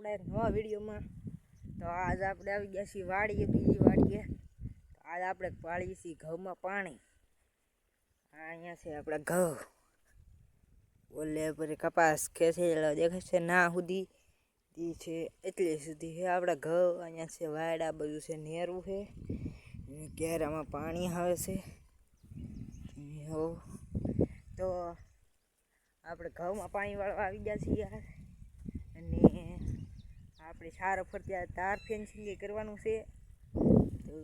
આપણા નવા વિડીયોમાં. તો આજ આપણે આવી ગયા છીએ વાડીએ, બીજી વાડીએ. આજ આપણે પાળીએ છીએ ઘઉંમાં પાણી. આ અહીંયા છે આપણા ઘઉં. ઓલે પર કપાસ ખેંચેલો દેખાય છે ના સુધી. ઈ છે એટલે સુધી છે આપણા ઘઉં. અહીંયા છે વાયડા બધું છે નેરું છે. કેરામાં પાણી આવે છે. તો આપણે ઘઉંમાં પાણી વાળવા આવી ગયા છીએ. યાર આપણે સારો ફરતી તાર ફેન્સિંગ કરવાનું છે. તો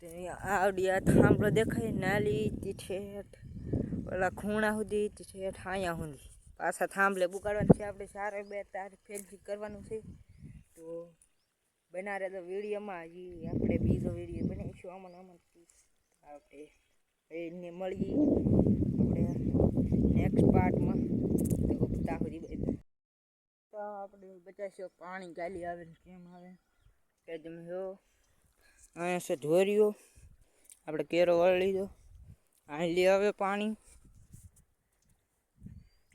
તે આવડી આ થાંભલો દેખાય, નાલી તે ઠેઠ ઓલા ખૂણા સુધી તે ઠેઠ અહીંયા સુધી. પાછા થાંભલે બુકાડવાનું છે, આપણે સારો બે તાર ફેન્સિંગ કરવાનું છે. તો બનારે તો વિડીયોમાં હજી આપણે બીજો વીડિયો બનાવીશું, આમાં ને આમાં આપણે એને મળીએ. આપણે નેક્સ્ટ પાર્ટમાં તો ત્યાં સુધી બાય તો આપણે બચાવશો પાણી ગાલી આવે ને કેમ આવે? કે તમે જો અહીંયા છે ઢોરિયો આપણે કેરો વળી લીધો. આલી આવે પાણી.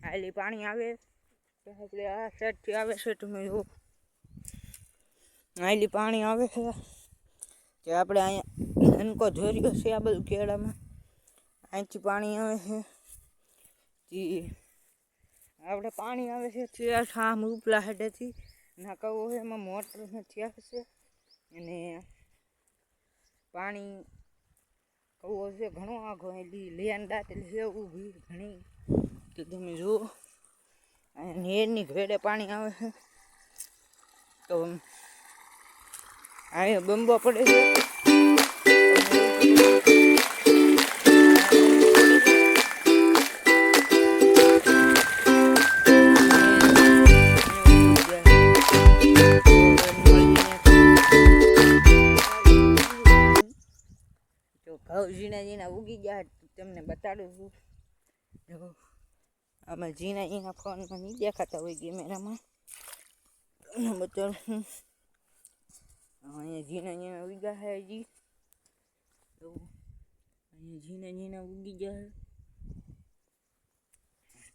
આલી પાણી આવે. તો આપણે આ સાઈડથી આવે છે તમે જો. આલી પાણી આવે છે. જે આપણે અહીંયા અનકો ઢોરિયો છે આ બધું કેળામાં. અહીંથી પાણી આવે છે. જી. આપણે પાણી આવે છે, ત્યાં ઠામ ઉપલા હેડેથી. નાકાવો છે એમાં મોટર નથી આવે છે અને પાણી કવો છે ઘણો આઘો એલી લેન દાંતેલી છે ઊભી ઘણી. તો તમે જુઓ નેરની ઘેડે પાણી આવે છે. તો અહીંયા બંબો પડે છે. ઘઉં ઝીણા ઝીણા ઉગી ગયા તમને બતાડું છું. જો, આમાં ઝીણા ઝીણા ફોનમાં નહીં દેખાતા હોય કેમેરામાં. તમને છું. અહીંયા ઝીણા ઝીણા ઉગ્યા છે હજી. તો અહીંયા ઝીણા ઝીણા ઉગી ગયા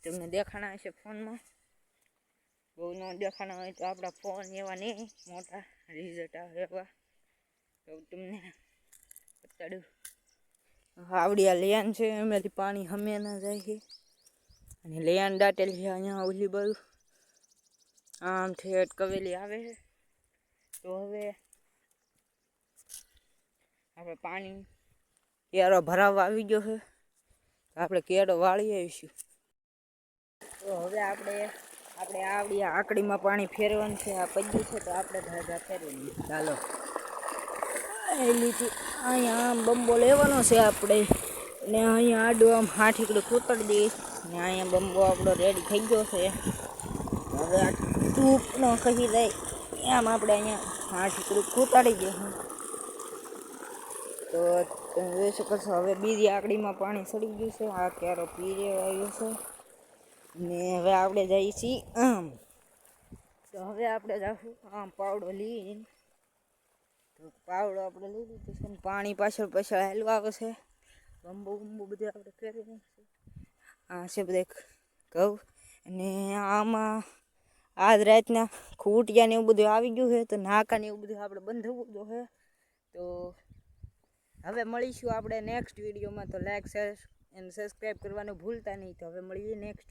તમને દેખાણા હશે ફોનમાં. બહુ ન દેખાણા હોય તો આપણા ફોન એવા નહીં, મોટા રિઝલ્ટ આવે એવા. તો તમને બતાડું. આવડી આ લેન છે, એમાંથી પાણી હમે ના જાય. છે અને લેન દાટેલ છે, અહીંયા ઓલી બધું આમ ઠેઠ કવેલી આવે છે. તો હવે આપણે પાણી કેરો ભરાવવા આવી ગયો છે. આપણે કેરો વાળી આવીશું. તો હવે આપણે આપણે આવડી આકડીમાં પાણી ફેરવાનું છે, આ પદ્યું છે, તો આપણે ધાગા ફેરવી ચાલો. એલીથી અહીંયા આમ બંબો લેવાનો છે આપણે. ને અહીંયા આડું આમ હાથ એકડું કૂતરી દઈએ ને અહીંયા બંબો આપણો રેડી થઈ ગયો છે. હવે આ ટૂપ ન કહી જાય એમ આપણે અહીંયા હાથ એકડું કૂતાડી દઈએ તો તમે જોઈ શકો છો, હવે બીજી આકડીમાં પાણી સડી ગયું છે. આ કેરો પી આવ્યો છે. ને હવે આપણે જઈએ છીએ આમ. તો હવે આપણે જાશું આમ પાવડો લઈને. તો પાવડો આપણે લઈ લીધો છે પાણી પાછળ પાછળ હેલવા આવે છે. બંબુ બંબુ બધું આપણે કરી નાખશે આ છે બધા ઘઉં. અને આમાં આજ રાતના ખૂટિયા ને એવું બધું આવી ગયું છે, તો નાકા ને એવું બધું આપણે બંધવું જો છે. તો હવે મળીશું આપણે નેક્સ્ટ વિડીયોમાં તો લાઈક શેર એન્ડ સબસ્ક્રાઈબ કરવાનું ભૂલતા નહીં. તો હવે મળીએ નેક્સ્ટ